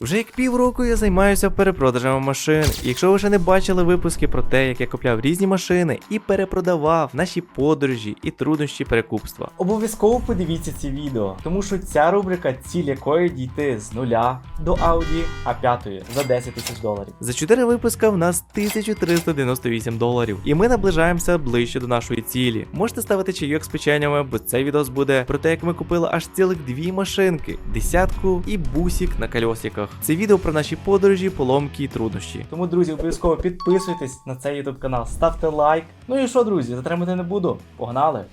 Вже як півроку я займаюся перепродажами машин. І якщо ви ще не бачили випуски про те, як я купляв різні машини і перепродавав наші подорожі і труднощі перекупства, обов'язково подивіться ці відео, тому що ця рубрика, ціль якої дійти з нуля до Audi A5 за 10 тисяч доларів. За 4 випуска в нас 1398 доларів, і ми наближаємося ближче до нашої цілі. Можете ставити чайок з печенями, бо цей відос буде про те, як ми купили аж цілих дві машинки: десятку і бусик на кольосиках. Це відео про наші подорожі, поломки і труднощі. Тому, друзі, обов'язково підписуйтесь на цей YouTube канал, ставте лайк. Ну і що, друзі, затримати не буду. Погнали!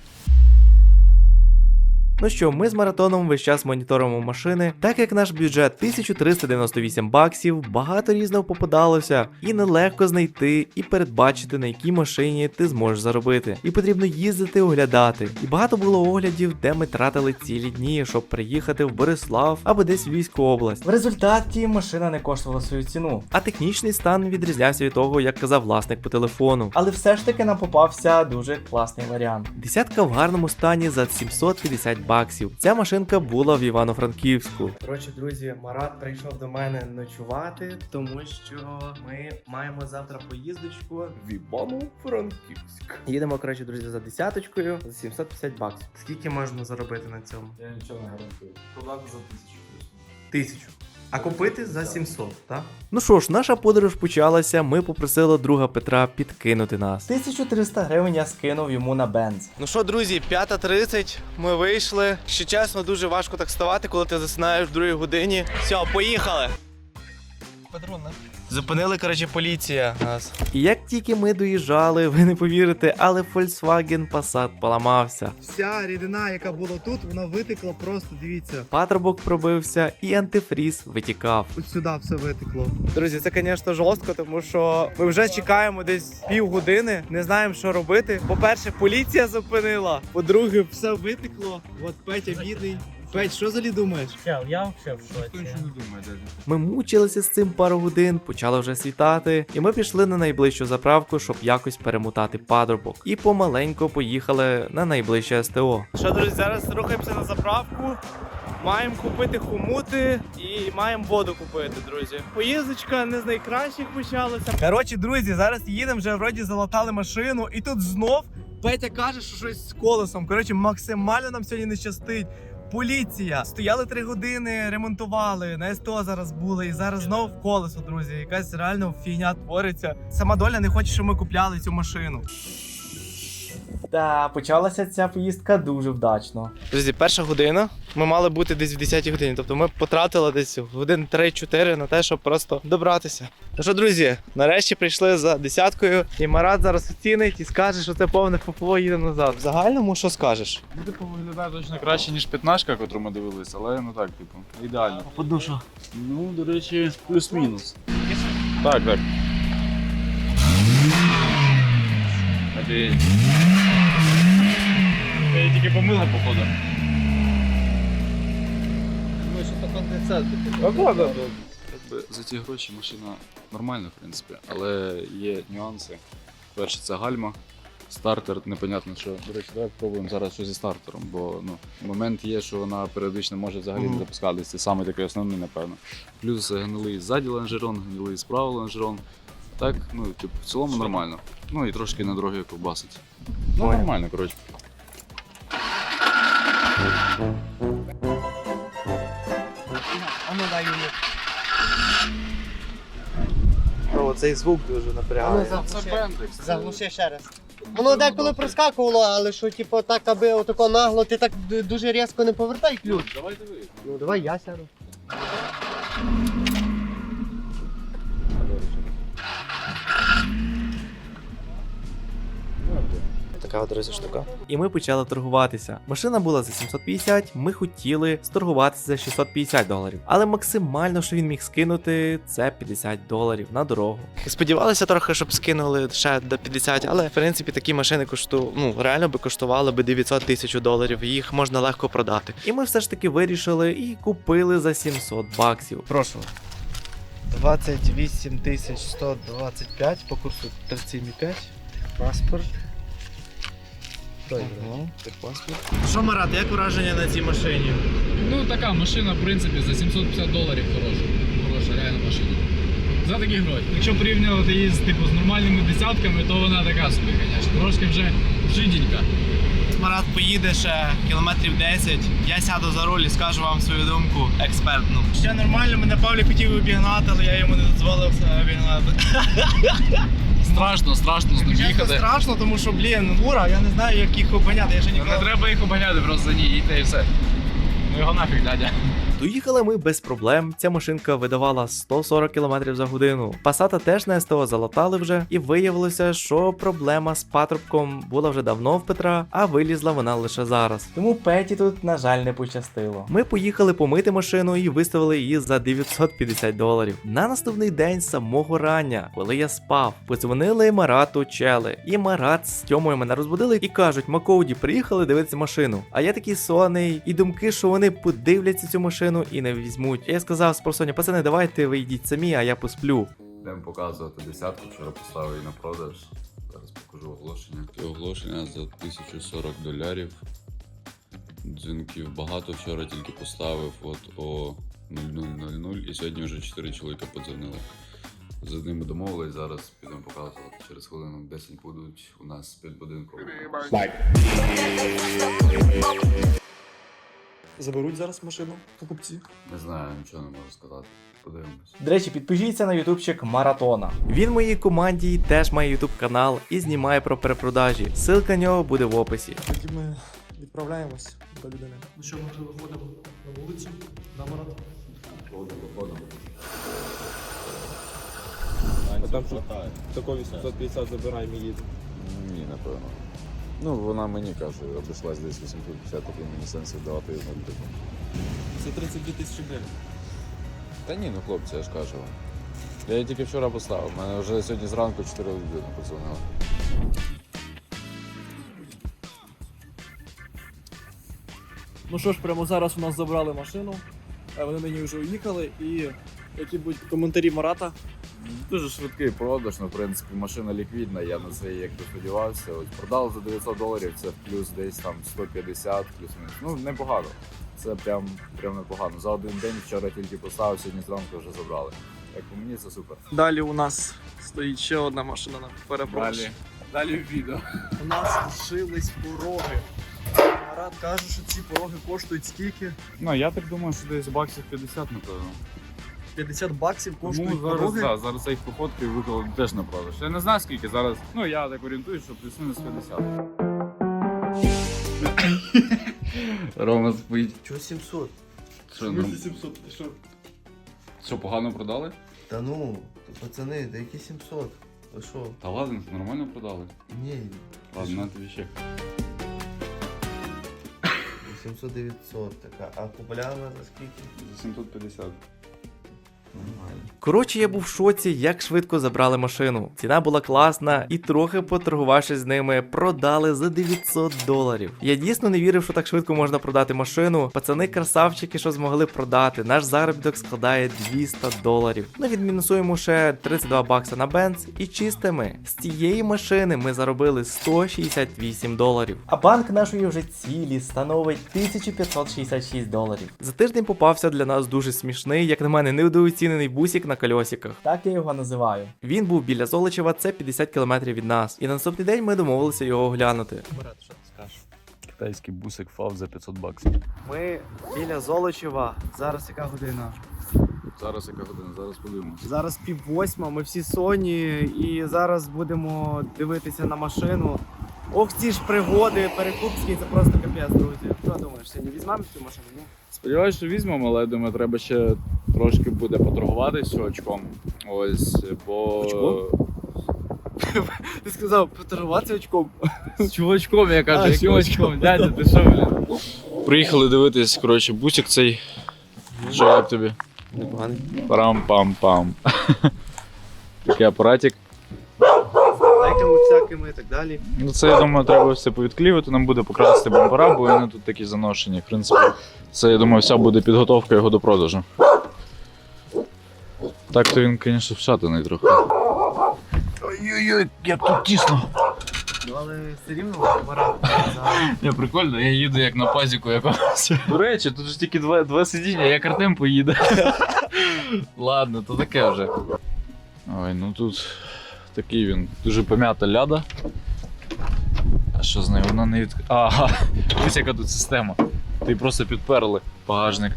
Ну що, ми з маратоном весь час моніторимо машини, так як наш бюджет 1398 баксів, багато різного попадалося, і нелегко знайти і передбачити, на якій машині ти зможеш заробити. І потрібно їздити, оглядати. І багато було оглядів, де ми тратили цілі дні, щоб приїхати в Борислав або десь в Львівську область. В результаті машина не коштувала свою ціну, а технічний стан відрізнявся від того, як казав власник по телефону. Але все ж таки нам попався дуже класний варіант. Десятка в гарному стані за 750 баксів. Ця машинка була в Івано-Франківську. Коротше, друзі, Марат прийшов до мене ночувати, тому що ми маємо завтра поїздочку в Івано-Франківськ. Їдемо, коротше, друзі, за десяточкою за 750 баксів. Скільки можна заробити на цьому? Я нічого не гарантую. Продати за тисячу. Тисячу. А купити за 700, так? Ну що ж, наша подорож почалася. Ми попросили друга Петра підкинути нас. 1300 гривень я скинув йому на бенз. Ну що, друзі, 5.30, ми вийшли. Ще чесно, дуже важко так вставати, коли ти засинаєш в другій годині. Все, поїхали. Патрона. Зупинили, коротше, поліція нас. І як тільки ми доїжджали, ви не повірите, але Volkswagen Passat поламався. Вся рідина, яка була тут, вона витекла просто, дивіться. Патрубок пробився і антифріз витікав. Ось сюди все витекло. Друзі, це, звісно, жорстко, тому що ми вже чекаємо десь півгодини, не знаємо, що робити. По-перше, поліція зупинила. По-друге, Все витекло. От Петя бідний. Петь, що взагалі думаєш? Чел, я вообще в шоці. не думає, дядя. ми мучилися з цим пару годин, почало вже світати, і ми пішли на найближчу заправку, щоб якось перемотати патрубок. І помаленько поїхали на найближче СТО. Що, друзі, зараз рухаємося на заправку. Маємо купити хомути і маємо воду купити, друзі. Поїздочка не з найкращих почалася. Коротше, друзі, зараз їдемо, вже вроді залатали машину, і тут знов Петя каже, що щось з колесом. Коротше, максимально нам сьогодні не щастить. Поліція стояли три години, ремонтували на СТО зараз були, і зараз знов колесо, друзі. Якась реально фігня твориться. Сама доля не хоче, щоб ми купляли цю машину. Та почалася ця поїздка дуже вдачно. Друзі, перша година. Ми мали бути десь в 10 годині. Тобто ми потратили десь годин 3-4 на те, щоб просто добратися. Ну що, друзі, нарешті прийшли за десяткою, і Марат зараз оцінить і скаже, що це повне ФПО їде назад. В загальному що скажеш? Ну, типу, виглядає точно краще, ніж п'ятнашка, яку ми дивилися, але ну так, типу, ідеально. Подушу. Ну, до речі, плюс-мінус. Так, так. Окей. Я тільки помила, походу. Ну, що то конденсат. Якби за ці гроші машина нормальна, в принципі, але є нюанси. Перше, це гальма. Стартер, непонятно що. До речі, давай спробуємо зараз що зі стартером, бо ну, момент є, що вона періодично може взагалі не запускатися. Це саме такий основний, напевно. Плюс гнилий ззаді лонжерон, гнилий справа лонжерон. Так, ну, типу, в цілому нормально. Ну і трошки на дорогі ковбасить. Ну, нормально, коротше. А ну дай мені. О, цей звук дуже напрягає. Це Бендекс. Заглуши ще раз. Воно деколи проскакувало, але що, типу, так, аби отако нагло, ти так дуже різко не повертай ключ. Давай дивись. Ну давай я сяду. Така друзі штука. І ми почали торгуватися. Машина була за 750, ми хотіли сторгуватися за 650 доларів. Але максимально, що він міг скинути, це 50 доларів на дорогу. Сподівалися трохи, щоб скинули ще до 50, але в принципі такі машини кошту, ну реально би коштували би 900 тисяч доларів. Їх можна легко продати. І ми все ж таки вирішили і купили за 700 баксів. Прошу. 28 тисяч 125 по курсу 37,5. Паспорт. Ага, техпаспорт. Що, Марат, як враження на цій машині? Ну така машина, в принципі, за 750 доларів хороша. хороша. За такі гроші. Якщо порівнювати її з типу з нормальними десятками, то вона така собі, звісно. Трошки вже жиденька. Марат поїде ще кілометрів 10. Я сяду за руль і скажу вам свою думку експертну. Ще нормально, мене Павлік хотів обігнати, але я йому не дозволив обігнати. Страшно, страшно з ним Чесно, їхати. страшно, тому що, блін, Мура, я не знаю, як їх обганяти. Я ще Ну, ніколи Не треба їх обганяти просто за ній, йти і все. Ну його нафіг, дядя. Доїхали ми без проблем. Ця машинка видавала 140 км за годину. Пасата теж на СТО залатали вже, і виявилося, що проблема з патрубком була вже давно в Петра, а вилізла вона лише зараз. Тому Петі тут, на жаль, не пощастило. Ми поїхали помити машину і виставили її за 950 доларів. На наступний день самого рання, коли я спав, подзвонили Марату чели. І Марат з Тьомою мене розбудили і кажуть: Макоуді, приїхали дивитися машину. А я такий сонний, і думки, що вони подивляться цю машину і не візьмуть. Я сказав Спросоні, пацани, давайте ви йдіть самі, а я посплю. Будемо показувати десятку, вчора поставив її на продаж. Зараз покажу оголошення. Оголошення за 1040 долярів. Дзвінків багато вчора тільки поставив от о 00.00 і сьогодні вже 4 чоловіка подзвонили. З одними домовились, зараз підемо показувати. Через хвилину 10 будуть у нас під будинком. Заберуть зараз машину покупці. Не знаю, нічого не можу сказати. Подивимось. До речі, підпишіться на ютубчик Маратона. Він в моїй команді теж має ютуб канал і знімає про перепродажі. Ссылка нього буде в описі. Тоді ми відправляємось до людини. Ну що, ми вже виходимо на вулицю, на марат. А там що? Тако 850 забираємо і їдемо. Ні, напевно. Ну, вона мені каже, обійшлась десь 850, такий мені сенс віддавати її на людину. Це 32 тисячі гривень. Та ні, ну хлопці, я ж кажу. вам. Я її тільки вчора поставив. У мене вже сьогодні зранку 4 людини подзвонили. Ну що ж, прямо зараз у нас забрали машину. е, Вони на ній вже уїхали і які будуть коментарі Марата. Дуже швидкий продаж, ну, в принципі, машина ліквідна, я на це як би сподівався. Ось продали за 900 доларів, це плюс десь там 150, плюс-мінус. Ну, непогано. Це прям, прям непогано. За один день вчора тільки поставив, сьогодні зранку вже забрали. Як по мені, це супер. Далі у нас стоїть ще одна машина на перепродаж. далі в відео. У нас лишились пороги. Марат каже, що ці пороги коштують скільки? Ну, я так думаю, що десь баксів 50, напевно. 50 баксів коштують Тому зараз, пороги. да, зараз я їх походки виклали теж на продаж. Я не знаю скільки зараз. Ну я так орієнтуюсь, що плюс-мінус 50. Рома спить. Чого 700? Що, ну, 700, ти що? що, погано продали? Та ну, пацани, да які 700? Ви що? Та ладно, нормально продали. Ні, Ладно, на тобі ще. 800-900 така. А купляли за скільки? За 750. Коротше, я був в шоці, як швидко забрали машину. Ціна була класна, і трохи поторгувавшись з ними, продали за 900 доларів. Я дійсно не вірив, що так швидко можна продати машину. Пацани красавчики, що змогли продати. Наш заробіток складає 200 доларів. Ну відмінусуємо ще 32 бакса на бенз і чистими. З цієї машини ми заробили 168 доларів. А банк нашої вже цілі становить 1566 доларів. За тиждень попався для нас дуже смішний, як на мене, недооцінений бусик на кольосиках. Так я його називаю. Він був біля Золочева, це 50 кілометрів від нас. І на наступний день ми домовилися його оглянути. Марат, що ти скажеш? Китайський бусик фав за 500 баксів. Ми біля Золочева. Зараз яка година? Зараз яка година, зараз подивимося. Зараз пів восьма, ми всі соні, і зараз будемо дивитися на машину. Ох, ці ж пригоди, перекупські, це просто капець, друзі. Що думаєш, сьогодні візьмемо цю машину? Ні? Сподіваюсь, що візьмемо, але я думаю, треба ще трошки буде поторгуватися очком. Ось, бо. Очком? Ти сказав поторгуватися очком. З чувачком, я кажу, А, яким чувачком. очком? Дядя, ти що, блін? Приїхали дивитись, коротше, бусик цей. Як тобі? Непоганий. Парам-пам-пам. Такий апаратик. Лайками всякими і так далі. Ну це, я думаю, треба все повідклівати, нам буде покрасити бампера, бо вони тут такі заношені. В принципі, це, я думаю, вся буде підготовка його до продажу. Так то він, звісно, вшатаний трохи. Ой-ой-ой, як тут тісно. Ну, але все рівно Марат. Я прикольно, я їду як на пазіку якогось. До речі, тут ж тільки два, два сидіння, як Артем поїде. Ладно, то таке вже. Ой, ну тут такий він дуже пом'ята ляда. А що з нею? Вона не від. Ага, ось яка тут система. Ти просто підперли багажник.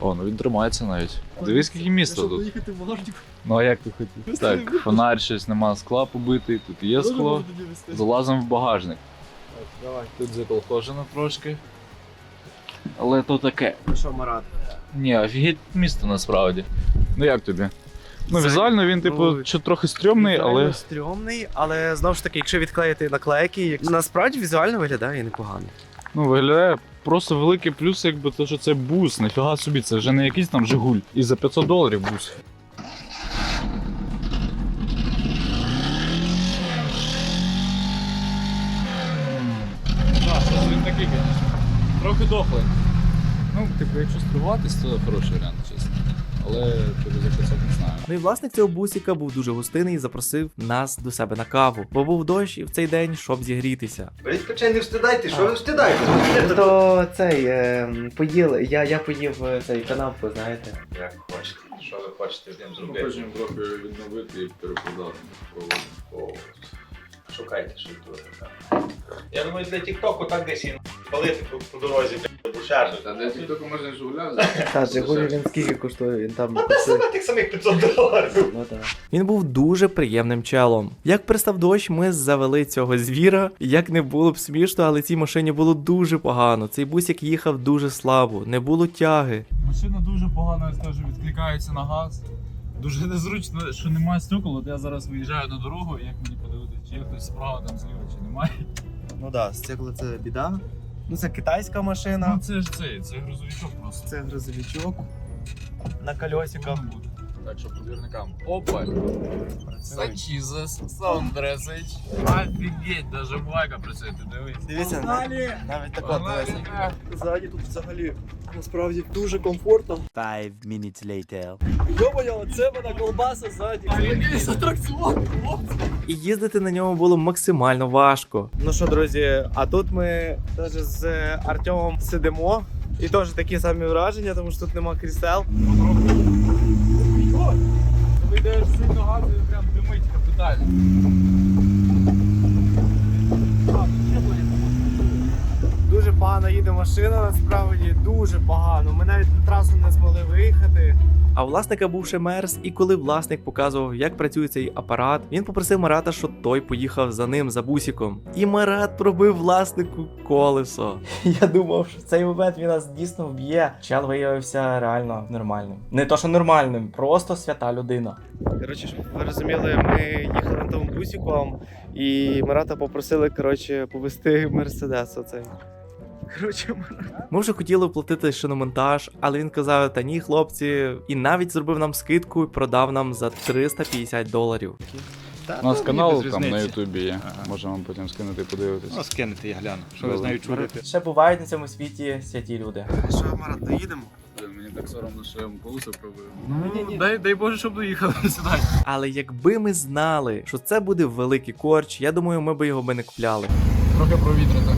О, ну він тримається навіть. Дивись, скільки міста тут. поїхати в багажник. Ну а як ти хотів? Так, фонарь щось нема скла побитий, тут є скло. Залазимо в багажник. Так, Давай. Тут заколхожено трошки. Але то таке. Ну Що, Марат? Ні, офігеть місто насправді. Ну як тобі? Ну, візуально він, типу, ну, чи трохи стрьомний, але. Стрьомний, але знову ж таки, якщо відклеїти наклейки, як- насправді візуально виглядає непогано. Ну, виглядає просто великий плюс, якби те, що це бус. Нафіга собі, це вже не якийсь там Жигуль. І за 500 доларів бус. Так, щось він такий, звісно. Трохи дохлий. Ну, типу, якщо струватись, то хороший варіант. Але типу за не знаю. Ну і власник цього бусіка був дуже гостинний і запросив нас до себе на каву. Бо був дощ і в цей день, щоб зігрітися. Беріть печень, не встидайте, що ви встидаєте? То цей е, поїли, я, я поїв е, цей канапку, знаєте. Як хочете, що ви хочете з ним Ми зробити? хочемо трохи відновити і перекладати. О, Шукайте, що тут. Я думаю, для Тіктоку так десь і палити по, по дорозі, блядь. Та для можна. Та, Жигулі він скільки коштує? Він там Ну, те саме тих самих 500 доларів. Ну так. Він був дуже приємним челом. Як пристав дощ, ми завели цього звіра. Як не було б смішно, але цій машині було дуже погано. Цей бусик їхав дуже слабо, не було тяги. Машина дуже погано, я скажу, відкликається на газ. Дуже незручно, що немає стекол. От я зараз виїжджаю на дорогу, як мені подивитися, чи є хтось справа там зліва, чи немає. Ну так, стекло це біда. Ну це китайська машина, Ну це ж це, це грузовичок просто. це грузовичок на колесиках. Так що подвірникам. Опа! Сачізес, Сандресич. Офігеть, даже байка працює, ти дивись. Дивіться, Погнали! навіть тако дивися. Ззаді тут взагалі насправді дуже комфортно. Five minutes later. Йо-моє, оце вона колбаса ззаді. Це якийсь атракціон, хлопці. І їздити на ньому було максимально важко. Ну що, друзі, а тут ми теж з Артемом сидимо. І теж такі самі враження, тому що тут нема крісел. Коли йдеш сильно газу, прям димить капітально. Дуже погано їде машина, насправді дуже погано. Ми навіть на трасу не змогли виїхати. А власника був ще мерз, і коли власник показував, як працює цей апарат, він попросив Марата, щоб той поїхав за ним за бусіком. І Марат пробив власнику колесо. Я думав, що в цей момент він нас дійсно вб'є. Чел виявився реально нормальним. Не то, що нормальним, просто свята людина. Коротше, щоб ви розуміли, ми їхали на тому бусиком, і Марата попросили коротше, повезти Мерседес оцей. Коротше, Ми вже хотіли оплатити шиномонтаж, але він казав: та ні, хлопці, і навіть зробив нам скидку і продав нам за 350 доларів. Та, У нас ну, канал там на. Ютубі є. Ага. Можемо вам потім скинути подивитись. Ну, скинете, я гляну. Що ви з Добре. нею чуєте? Ще бувають на цьому світі святі люди. що, Марат, доїдемо? Мені так соромно, що я вам колесо пробив. Ну, дай, дай Боже, щоб доїхали сюди. Але якби ми знали, що це буде великий корч, я думаю, ми би його би не купляли. Трохи провітряно.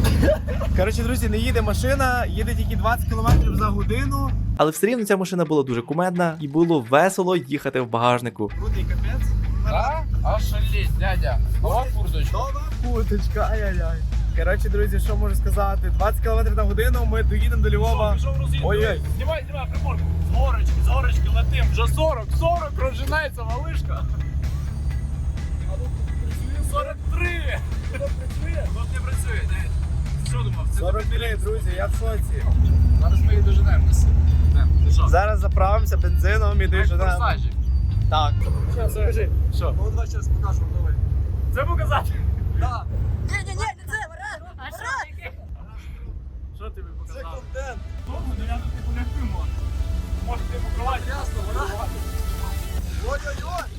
Коротше, друзі, не їде машина, їде тільки 20 км за годину. Але все рівно ця машина була дуже кумедна і було весело їхати в багажнику. Крутий капець. А? Ошалеть, дядя. Нова курточка. Нова куточка, ай-яй-яй. Коротше, друзі, що можу сказати? 20 км на годину ми доїдемо до Львова. Ой-ой. Знімай, знімай приборку. З горочки, з горочки летим. Вже 40, 40, розжинається малишка. Працює 43. Тут працює? Тут не працює, не. Що думав? Це 43, друзі, я в шоці. Зараз ми їх доженемо на себе. Ти що? Зараз заправимося бензином і доженемо. Так. Зараз, скажи. Що? Ну, давай зараз покажемо, давай. Це показати? Да, Що тобі це контент. Тому, ну я тут типу не полягти можу. Можете йому кровать. Ясно, вона. Ой-ой-ой!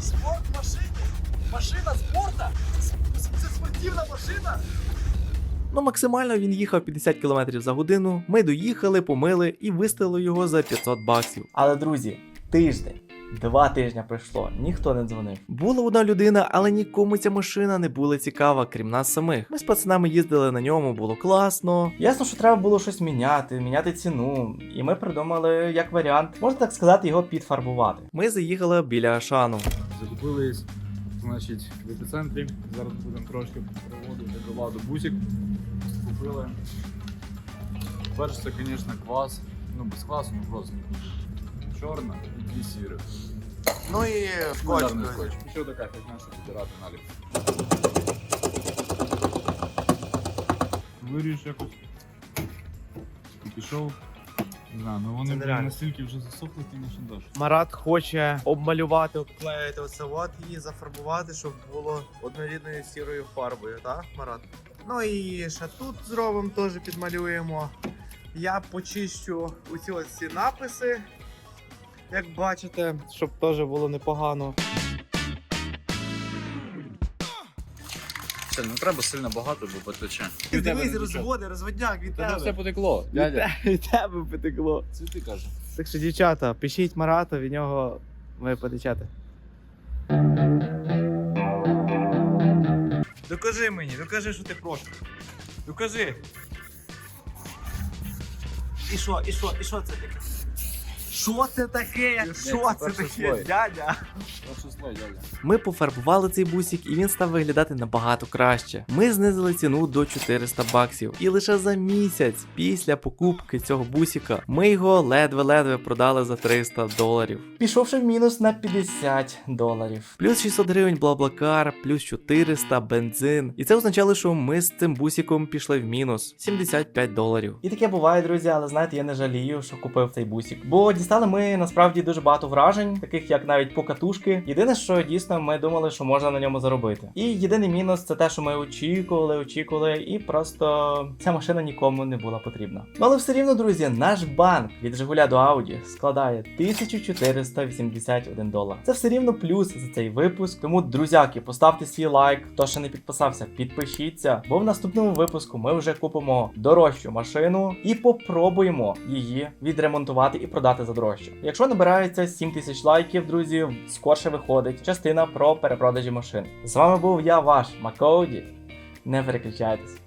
Спорт в машині! Машина спорта! Це це спортивна машина! Ну, максимально він їхав 50 км за годину. Ми доїхали, помили і виставили його за 500 баксів. Але друзі, тиждень. Два тижні пройшло, ніхто не дзвонив. Була одна людина, але нікому ця машина не була цікава, крім нас самих. Ми з пацанами їздили на ньому, було класно. Ясно, що треба було щось міняти, міняти ціну. І ми придумали як варіант, можна так сказати, його підфарбувати. Ми заїхали біля Ашану. Закупились, значить, в епіцентрі. Зараз будемо трошки проводити до ладу бусик. Купили. Перше, це, звісно, квас. Ну, без квасу, ну просто чорна і дві сіри. Ну і скотч. І ще така фігня, щоб підбирати наліп. Виріж якось. Пішов. Знаю, ну вони Це блін, нереально. настільки вже засохли, звісно, дощ. Марат хоче обмалювати, обклеїти оце от і зафарбувати, щоб було однорідною сірою фарбою, так, Марат? Ну і ще тут зробимо, теж підмалюємо. Я почищу усі ось ці написи, як бачите, щоб теж було непогано. Це не треба сильно багато, бо потече. Ти дивись, розводи, розводняк від Та все потекло, Від дядя. Від тебе потекло. Цвіти каже. Так що, дівчата, пишіть Марату, від нього ви потечете. Докажи мені, докажи, що ти прошу. Докажи. І що, і що, і що це таке? Що це таке? Що це таке, дядя? Ми пофарбували цей бусик і він став виглядати набагато краще. Ми знизили ціну до 400 баксів. І лише за місяць після покупки цього бусика ми його ледве-ледве продали за 300 доларів. Пішовши в мінус на 50 доларів. Плюс 600 гривень блаблакар, плюс 400 бензин. І це означало, що ми з цим бусиком пішли в мінус 75 доларів. І таке буває, друзі, але знаєте, я не жалію, що купив цей бусик. Бо дістали ми насправді дуже багато вражень, таких як навіть покатушки. Єдине, що дійсно ми думали, що можна на ньому заробити. І єдиний мінус це те, що ми очікували, очікували, і просто ця машина нікому не була потрібна. Але все рівно, друзі, наш банк від Жигуля до Ауді складає 1481 долар. Це все рівно плюс за цей випуск. Тому, друзяки, поставте свій лайк. Хто ще не підписався, підпишіться. Бо в наступному випуску ми вже купимо дорожчу машину і попробуємо її відремонтувати і продати за дорожче. Якщо набирається 7 тисяч лайків, друзі, скорше виходить частина про перепродажі машин. З вами був я, ваш Макоуді. Не переключайтесь.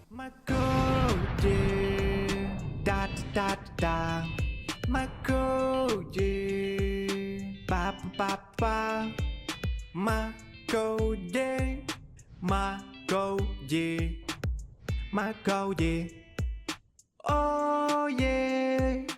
Макоуді. Макоуді. Макоуді. Oh yeah.